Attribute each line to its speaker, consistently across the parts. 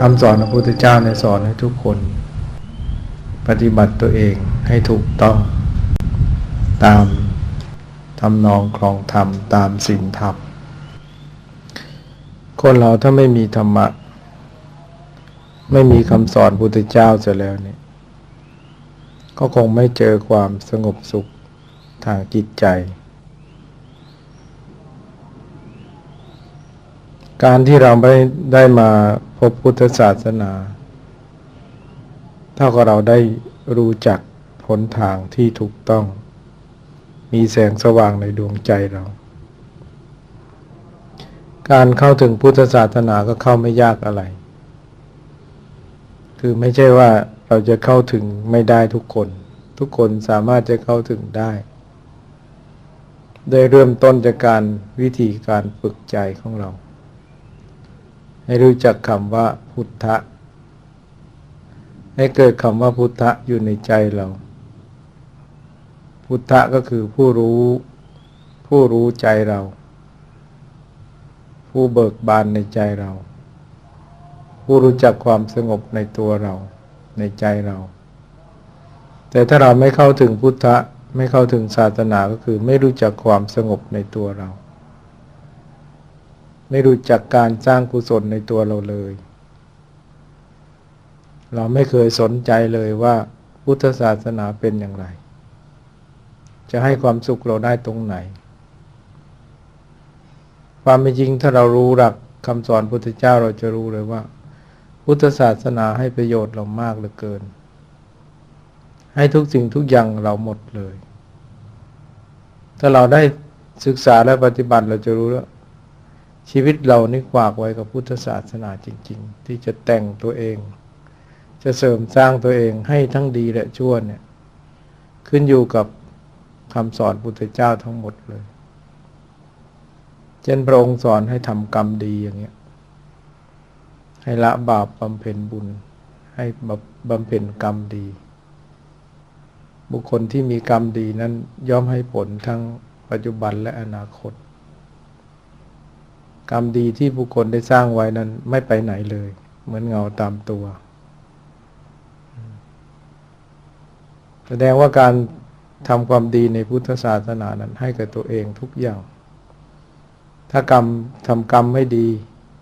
Speaker 1: คำสอนของพระพุทธเจ้าในยสอนให้ทุกคน ปฏิบัติตัวเองให้ถูกต้อง ตามทำนองคลองธรรมตามศีลธรรมคนเราถ้าไม่มีธรรมะ ไม่มีคำสอนพระพุทธเจ้าเสียแล้วเนี่ย ก็คงไม่เจอความสงบสุขทางจิตใจ การที่เราไม่ได้มาพบพุทธศาสนา เท่ากับเราได้รู้จักหนทางที่ถูกต้อง มีแสงสว่างในดวงใจเรา การเข้าถึงพุทธศาสนาก็เข้าไม่ยากอะไร คือไม่ใช่ว่าเราจะเข้าถึงไม่ได้ทุกคน ทุกคนสามารถจะเข้าถึงได้ได้เริ่มต้นจากการวิธีการฝึกใจของเรา ให้รู้จักคำว่าพุทธะ ให้เกิดคำว่าพุทธะอยู่ในใจเรา พุทธะก็คือผู้รู้ ผู้รู้ใจเรา ผู้เบิกบานในใจเรา ผู้รู้จักความสงบในตัวเราในใจเรา แต่ถ้าเราไม่เข้าถึงพุทธะ ไม่เข้าถึงศาสนาก็คือไม่รู้จักความสงบในตัวเรา ไม่รู้จักการสร้างกุศลในตัวเราเลย เราไม่เคยสนใจเลยว่าพุทธศาสนาเป็นอย่างไร จะให้ความสุขเราได้ตรงไหน ความเป็นจริงถ้าเรารู้หลักคำสอนพุทธเจ้าเราจะรู้เลยว่า พุทธศาสนาให้ประโยชน์เรามากเหลือเกิน ให้ทุกสิ่งทุกอย่างเราหมดเลย ถ้าเราได้ศึกษาและปฏิบัติเราจะรู้แล้ว ชีวิตเรานี่กวากไว้กับพุทธศาสนาจริง ๆ ที่จะแต่งตัวเอง จะเสริมสร้างตัวเองให้ทั้งดีและชั่วเนี่ย ขึ้นอยู่กับคำสอนพุทธเจ้าทั้งหมดเลย เช่นพระองค์สอนให้ทำกรรมดีอย่างเงี้ย ให้ละบาปบำเพ็ญบุญ ให้บำเพ็ญกรรมดี บุคคลที่มีกรรมดีนั้นย่อมให้ผลทั้งปัจจุบันและอนาคต กรรมดีที่บุคคลได้สร้างไว้นั้น ไม่ไปไหนเลย เหมือนเงาตามตัว แสดงว่าการทำความดีในพุทธศาสนานั้น ให้กับตัวเองทุกอย่าง ถ้ากรรมทำกรรมไม่ดี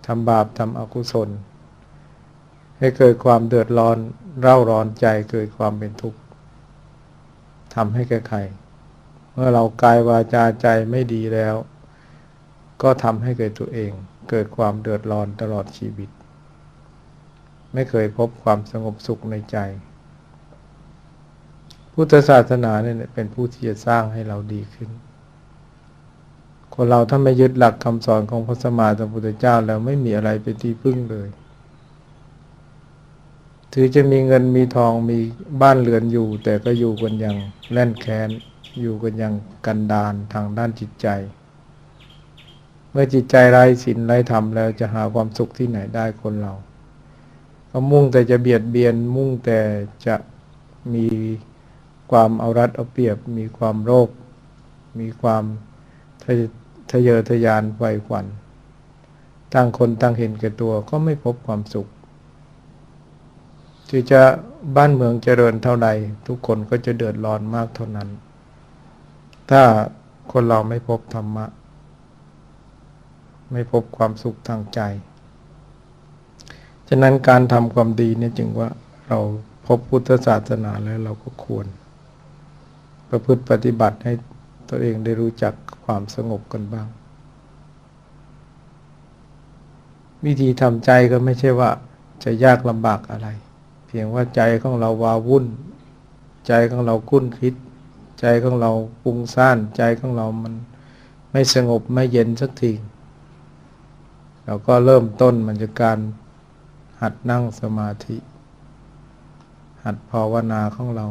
Speaker 1: ทำบาปทำอกุศล ให้เกิดความเดือดร้อนเร่าร้อนใจเกิดความเป็นทุกข์ทำให้แก่ใคร เมื่อเรากายวาจาใจไม่ดีแล้ว ก็ทำให้เกิดตัวเอง เกิดความเดือดร้อนตลอดชีวิต ไม่เคยพบความสงบสุขในใจ พุทธศาสนาเนี่ยเป็นผู้ที่จะสร้างให้เราดีขึ้น คนเราถ้าไม่ยึดหลักคำสอนของพระสมมาสัมพุทธเจ้าแล้วไม่มีอะไรเป็นที่พึ่งเลยถือจะมีเงินมีทองมีบ้านเรือนอยู่ แต่ก็อยู่กันอย่างแล่นแค้น อยู่กันอย่างกันดานทางด้านจิตใจ เมื่อจิตใจไร้ศีลไร้ธรรมแล้วจะหาความสุขที่ไหนได้คนเรา ก็มุ่งแต่จะเบียดเบียนมุ่งแต่จะมีความเอารัดเอาเปรียบ มีความโลภมีความทะเยอทะยานไฟขวัญตั้งคนตั้งเห็นแก่ตัวก็ไม่พบความสุขที่จะบ้านเมืองเจริญเท่าใดทุกคนก็จะเดือดร้อนมากเท่านั้น ถ้าคนเราไม่พบธรรมะ ไม่พบความสุขทางใจ ฉะนั้นการทำความดีเนี่ยจึงว่าเราพบพุทธศาสนาแล้วเราก็ควร ประพฤติปฏิบัติให้ตัวเองได้รู้จักความสงบกันบ้าง วิธีทำใจก็ไม่ใช่ว่าจะยากลำบากอะไร เพียงว่าใจของเราวาวุ่น ใจของเราคุ้นคิด ใจของเราปุงซ่าน ใจของเรามันไม่สงบไม่เย็นสักที เราก็เริ่มต้นมันจะการหัดนั่งสมาธิ หัดภาวนาของเรา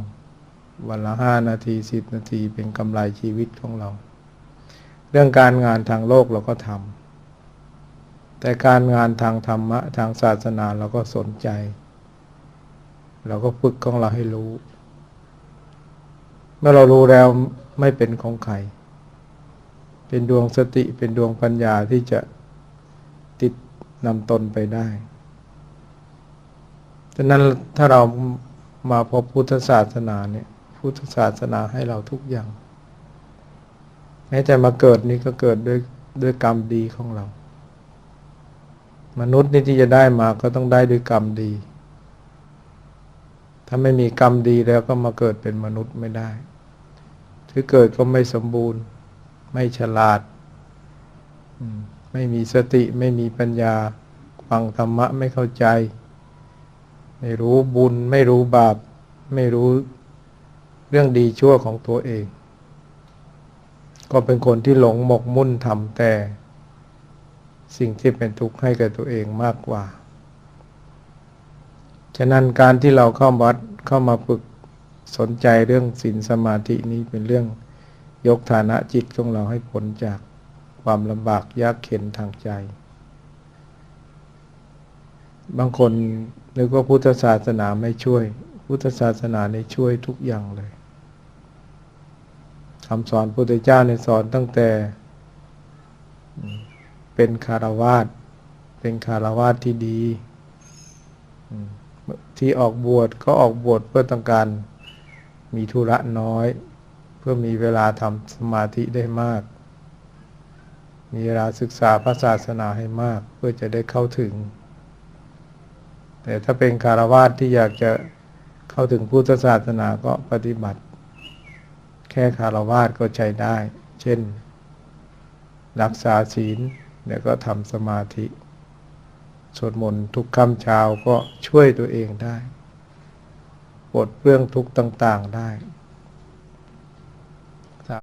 Speaker 1: วันละห้านาทีสิบนาทีเป็นกำไรชีวิตของเรา เรื่องการงานทางโลกเราก็ทำแต่การงานทางธรรมะทางศาสนาเราก็สนใจ เราก็ฝึกของเราให้รู้ เมื่อเรารู้แล้วไม่เป็นของใคร เป็นดวงสติเป็นดวงปัญญาที่จะ นำตนไปได้ฉะนั้นถ้าเรามาพบพุทธศาสนาเนี่ย พุทธศาสนาให้เราทุกอย่างแม้แต่มาเกิดนี้ก็เกิดด้วยด้วยกรรมดีของเรา มนุษย์นี่ที่จะได้มาก็ต้องได้ด้วยกรรมดี ถ้าไม่มีกรรมดีแล้วก็มาเกิดเป็นมนุษย์ไม่ได้ถือเกิดก็ไม่สมบูรณ์ ไม่ฉลาด ไม่มีสติไม่มีปัญญา ฟังธรรมะไม่เข้าใจ ไม่รู้บุญ ไม่รู้บาป ไม่รู้เรื่องดีชั่วของตัวเอง ก็เป็นคนที่หลงหมกมุ่นทำแต่ สิ่งที่เป็นทุกข์ให้กับตัวเองมากกว่า ฉะนั้นการที่เราเข้าวัดเข้ามาฝึกสนใจเรื่องศีลสมาธินี้เป็นเรื่องยกฐานะจิตของเราให้พ้นจาก ความลำบากยากเข็นทางใจ บางคนนึกว่าพุทธศาสนาไม่ช่วย พุทธศาสนาในช่วยทุกอย่างเลยคำสอนพุทธเจ้าในสอนตั้งแต่ เป็นคารวาสเป็นคารวาสที่ดี ที่ออกบวชก็ออกบวชเพื่อต้องการมีธุระน้อย เพื่อมีเวลาทำสมาธิได้มาก มีเวลาศึกษาพระศาสนาให้มากเพื่อจะได้เข้าถึง แต่ถ้าเป็นคารวาสที่อยากจะเข้าถึงพุทธศาสนาก็ปฏิบัติ แค่คารวาสก็ใช้ได้ เช่น รักษาศีลแล้วก็ทำสมาธิสวดมนต์ทุกค่ำเช้าก็ช่วยตัวเองได้ปลดเปลื้องทุกต่าง ๆ ได้